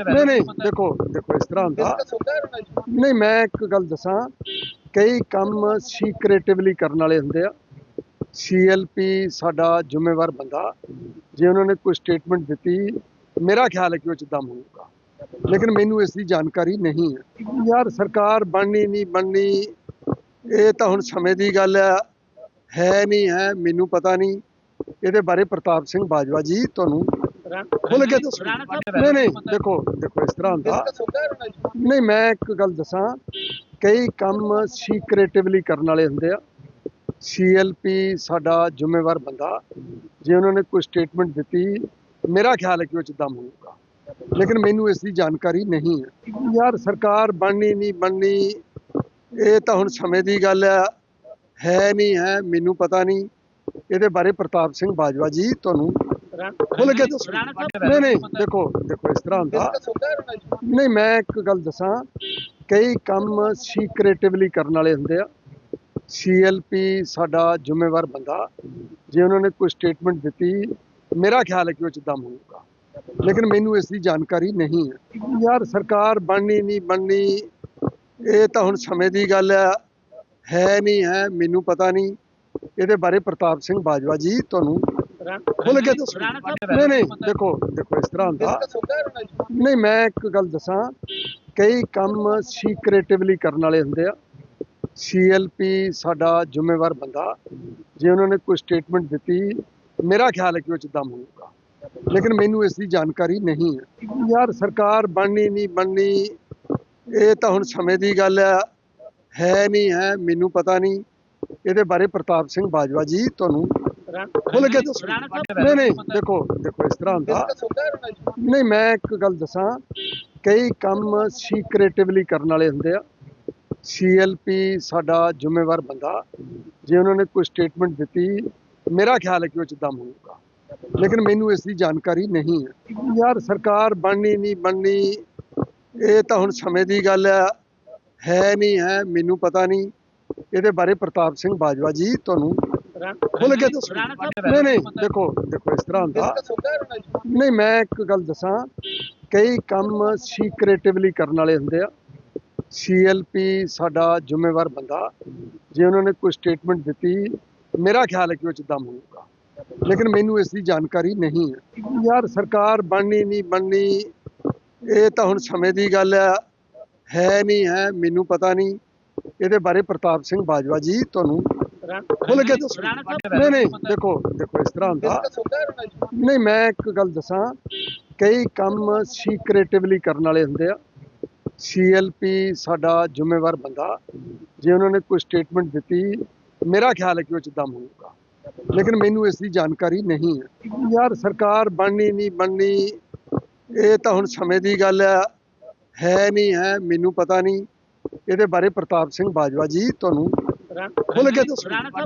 ਨਹੀਂ ਨਹੀਂ ਦੇਖੋ ਦੇਖੋ ਇਸ ਤਰ੍ਹਾਂ ਹੁੰਦਾ। ਨਹੀਂ ਮੈਂ ਇੱਕ ਗੱਲ ਦੱਸਾਂ ਕਈ ਕੰਮ ਸੀਕ੍ਰੇਟਿਵਲੀ ਕਰਨ ਵਾਲੇ ਹੁੰਦੇ ਆ। ਸੀਐਲਪੀ ਸਾਡਾ ਜ਼ਿੰਮੇਵਾਰ ਬੰਦਾ। ਜੇ ਉਹਨਾਂ ਨੇ ਕੋਈ ਸਟੇਟਮੈਂਟ ਦਿੱਤੀ ਮੇਰਾ ਖਿਆਲ ਹੈ ਕਿ ਉਹ ਚ ਦਮ ਹੋਊਗਾ। ਲੇਕਿਨ ਮੈਨੂੰ ਇਸ ਦੀ ਜਾਣਕਾਰੀ ਨਹੀਂ ਹੈ। ਯਾਰ ਸਰਕਾਰ ਬਣਨੀ ਨਹੀਂ ਬਣਨੀ ਇਹ ਤਾਂ ਹੁਣ ਸਮੇਂ ਦੀ ਗੱਲ ਹੈ ਹੈ ਨਹੀਂ ਹੈ ਮੈਨੂੰ ਪਤਾ ਨਹੀਂ। ਇਹਦੇ ਬਾਰੇ ਪ੍ਰਤਾਪ ਸਿੰਘ ਬਾਜਵਾ ਜੀ ਤੁਹਾਨੂੰ ਖੁੱਲ ਕੇ ਦੱਸੋ ਨਹੀਂ ਨਹੀਂ ਦੇਖੋ ਦੇਖੋ ਇਸ ਤਰ੍ਹਾਂ ਹੁੰਦਾ। ਨਹੀਂ ਮੈਂ ਇੱਕ ਗੱਲ ਦੱਸਾਂ। ਕਈ ਕੰਮ ਸੀਕ੍ਰੇਟਿਵਲੀ ਕਰਨ ਵਾਲੇ ਹੁੰਦੇ ਆ। ਸੀਐਲਪੀ ਸਾਡਾ ਜ਼ਿੰਮੇਵਾਰ ਬੰਦਾ। ਜੇ ਉਹਨਾਂ ਨੇ ਕੋਈ ਸਟੇਟਮੈਂਟ ਦਿੱਤੀ ਮੇਰਾ ਖਿਆਲ ਹੈ ਕਿ ਉਹ ਚ ਦਮ ਹੋਊਗਾ। ਲੇਕਿਨ ਮੈਨੂੰ ਇਸ ਦੀ ਜਾਣਕਾਰੀ ਨਹੀਂ ਹੈ। ਯਾਰ ਸਰਕਾਰ ਬਣਨੀ ਨਹੀਂ ਬਣਨੀ ਇਹ ਤਾਂ ਹੁਣ ਸਮੇਂ ਦੀ ਗੱਲ ਹੈ। ਹੈ ਨਹੀਂ ਹੈ ਮੈਨੂੰ ਪਤਾ ਨਹੀਂ। ਇਹਦੇ ਬਾਰੇ ਪ੍ਰਤਾਪ ਸਿੰਘ ਬਾਜਵਾ ਜੀ ਤੁਹਾਨੂੰ ਖੁੱਲ ਕੇ ਦੱਸੋ। ਨਹੀਂ ਨਹੀਂ ਦੇਖੋ ਦੇਖੋ ਇਸ ਤਰ੍ਹਾਂ ਹੁੰਦਾ। ਨਹੀਂ ਮੈਂ ਇੱਕ ਗੱਲ ਦੱਸਾਂ। ਕਈ ਕੰਮ ਸੀਕ੍ਰੇਟਿਵਲੀ ਕਰਨ ਵਾਲੇ ਹੁੰਦੇ ਆ। ਸੀਐਲਪੀ ਸਾਡਾ ਜ਼ਿੰਮੇਵਾਰ ਬੰਦਾ। ਜੇ ਉਹਨਾਂ ਨੇ ਕੋਈ ਸਟੇਟਮੈਂਟ ਦਿੱਤੀ ਮੇਰਾ ਖਿਆਲ ਹੈ ਕਿ ਉਹ ਚ ਦਮ ਹੋਊਗਾ। ਲੇਕਿਨ ਮੈਨੂੰ ਇਸ ਦੀ ਜਾਣਕਾਰੀ ਨਹੀਂ ਹੈ। ਯਾਰ ਸਰਕਾਰ ਬਣਨੀ ਨਹੀਂ ਬਣਨੀ ਇਹ ਤਾਂ ਹੁਣ ਸਮੇਂ ਦੀ ਗੱਲ ਹੈ। ਹੈ ਨਹੀਂ ਹੈ ਮੈਨੂੰ ਪਤਾ ਨਹੀਂ। ਇਹਦੇ ਬਾਰੇ ਪ੍ਰਤਾਪ ਸਿੰਘ ਬਾਜਵਾ ਜੀ ਤੁਹਾਨੂੰ ਖੁੱਲ ਕੇ ਦੱਸੋ। ਨਹੀਂ ਨਹੀਂ ਦੇਖੋ ਦੇਖੋ ਇਸ ਤਰ੍ਹਾਂ ਹੁੰਦਾ। ਨਹੀਂ ਮੈਂ ਇੱਕ ਗੱਲ ਦੱਸਾਂ। ਕਈ ਕੰਮ ਸੀਕ੍ਰੇਟਿਵਲੀ ਕਰਨ ਵਾਲੇ ਹੁੰਦੇ ਆ। ਸੀਐਲਪੀ ਸਾਡਾ ਜ਼ਿੰਮੇਵਾਰ ਬੰਦਾ। ਜੇ ਉਹਨਾਂ ਨੇ ਕੋਈ ਸਟੇਟਮੈਂਟ ਦਿੱਤੀ ਮੇਰਾ ਖਿਆਲ ਹੈ ਕਿ ਉਹ ਚ ਦਮ ਹੋਊਗਾ। ਲੇਕਿਨ ਮੈਨੂੰ ਇਸ ਦੀ ਜਾਣਕਾਰੀ ਨਹੀਂ ਹੈ। ਯਾਰ ਸਰਕਾਰ ਬਣਨੀ ਨਹੀਂ ਬਣਨੀ ਇਹ ਤਾਂ ਹੁਣ ਸਮੇਂ ਦੀ ਗੱਲ ਹੈ। ਹੈ ਨਹੀਂ ਹੈ ਮੈਨੂੰ ਪਤਾ ਨਹੀਂ। ਇਹਦੇ ਬਾਰੇ ਪ੍ਰਤਾਪ ਸਿੰਘ ਬਾਜਵਾ ਜੀ ਤੁਹਾਨੂੰ ਖੁੱਲ ਕੇ ਨਹੀਂ ਨਹੀਂ, ਦੇਖੋ ਦੇਖੋ, ਇਸ ਤਰ੍ਹਾਂ ਹੁੰਦਾ। ਨਹੀਂ, ਮੈਂ ਇੱਕ ਗੱਲ ਦੱਸਾਂ। ਕਈ ਕੰਮ ਸੀਕ੍ਰੇਟਿਵਲੀ ਕਰਨ ਵਾਲੇ ਹੁੰਦੇ ਆ। ਸੀਐਲਪੀ ਸਾਡਾ ਜ਼ਿੰਮੇਵਾਰ ਬੰਦਾ। ਜੇ ਉਹਨਾਂ ਨੇ ਕੋਈ ਸਟੇਟਮੈਂਟ ਦਿੱਤੀ, ਮੇਰਾ ਖਿਆਲ ਹੈ ਕਿ ਉਹ ਚ ਦਮ ਹੋਊਗਾ। ਲੇਕਿਨ ਮੈਨੂੰ ਇਸ ਦੀ ਜਾਣਕਾਰੀ ਨਹੀਂ ਹੈ। ਯਾਰ, ਸਰਕਾਰ ਬਣਨੀ ਨਹੀਂ ਬਣਨੀ, ਇਹ ਤਾਂ ਹੁਣ ਸਮੇਂ ਦੀ ਗੱਲ ਹੈ ਹੈ ਨਹੀਂ, ਹੈ, ਮੈਨੂੰ ਪਤਾ ਨਹੀਂ। ਇਹਦੇ ਬਾਰੇ ਪ੍ਰਤਾਪ ਸਿੰਘ ਬਾਜਵਾ ਜੀ, ਤੁਹਾਨੂੰ ਖੁੱਲ ਕੇ ਦੱਸੋ। ਨਹੀਂ ਨਹੀਂ, ਦੇਖੋ ਦੇਖੋ, ਇਸ ਤਰ੍ਹਾਂ ਹੁੰਦਾ। ਨਹੀਂ, ਮੈਂ ਇੱਕ ਗੱਲ ਦੱਸਾਂ। ਕਈ ਕੰਮ ਸੀਕ੍ਰੇਟਿਵਲੀ ਕਰਨ ਵਾਲੇ ਹੁੰਦੇ ਆ। ਸੀਐਲਪੀ ਸਾਡਾ ਜ਼ਿੰਮੇਵਾਰ ਬੰਦਾ। ਜੇ ਉਹਨਾਂ ਨੇ ਕੋਈ ਸਟੇਟਮੈਂਟ ਦਿੱਤੀ, ਮੇਰਾ ਖਿਆਲ ਹੈ ਕਿ ਉਹ ਚ ਦਮ ਹੋਊਗਾ। ਲੇਕਿਨ ਮੈਨੂੰ ਇਸ ਦੀ ਜਾਣਕਾਰੀ ਨਹੀਂ ਹੈ। ਯਾਰ, ਸਰਕਾਰ ਬਣਨੀ ਨਹੀਂ ਬਣਨੀ, ਇਹ ਤਾਂ ਹੁਣ ਸਮੇਂ ਦੀ ਗੱਲ ਹੈ। ਹੈ ਨਹੀਂ, ਹੈ, ਮੈਨੂੰ ਪਤਾ ਨਹੀਂ। ਇਹਦੇ ਬਾਰੇ ਪ੍ਰਤਾਪ ਸਿੰਘ ਬਾਜਵਾ ਜੀ, ਤੁਹਾਨੂੰ ਖੁੱਲ ਕੇ ਦੱਸੋ। ਨਹੀਂ ਨਹੀਂ ਦੇਖੋ ਦੇਖੋ ਇਸ ਤਰ੍ਹਾਂ ਹੁੰਦਾ। ਨਹੀਂ ਮੈਂ ਇੱਕ ਗੱਲ ਦੱਸਾਂ। ਕਈ ਕੰਮ ਸੀਕ੍ਰੇਟਿਵਲੀ ਕਰਨ ਵਾਲੇ ਹੁੰਦੇ ਆ। ਸੀਐਲਪੀ ਸਾਡਾ ਜ਼ਿੰਮੇਵਾਰ ਬੰਦਾ। ਜੇ ਉਹਨਾਂ ਨੇ ਕੋਈ ਸਟੇਟਮੈਂਟ ਦਿੱਤੀ ਮੇਰਾ ਖਿਆਲ ਹੈ ਕਿ ਉਹ ਚ ਦਮ ਹੋਊਗਾ। ਲੇਕਿਨ ਮੈਨੂੰ ਇਸ ਦੀ ਜਾਣਕਾਰੀ ਨਹੀਂ ਹੈ। ਯਾਰ ਸਰਕਾਰ ਬਣਨੀ ਨਹੀਂ ਬਣਨੀ ਇਹ ਤਾਂ ਹੁਣ ਸਮੇਂ ਦੀ ਗੱਲ ਹੈ। ਹੈ ਨਹੀਂ ਹੈ ਮੈਨੂੰ ਪਤਾ ਨਹੀਂ। ਇਹਦੇ ਬਾਰੇ ਪ੍ਰਤਾਪ ਸਿੰਘ ਬਾਜਵਾ ਜੀ ਤੁਹਾਨੂੰ ਖੁੱਲ ਕੇ ਦੱਸੋ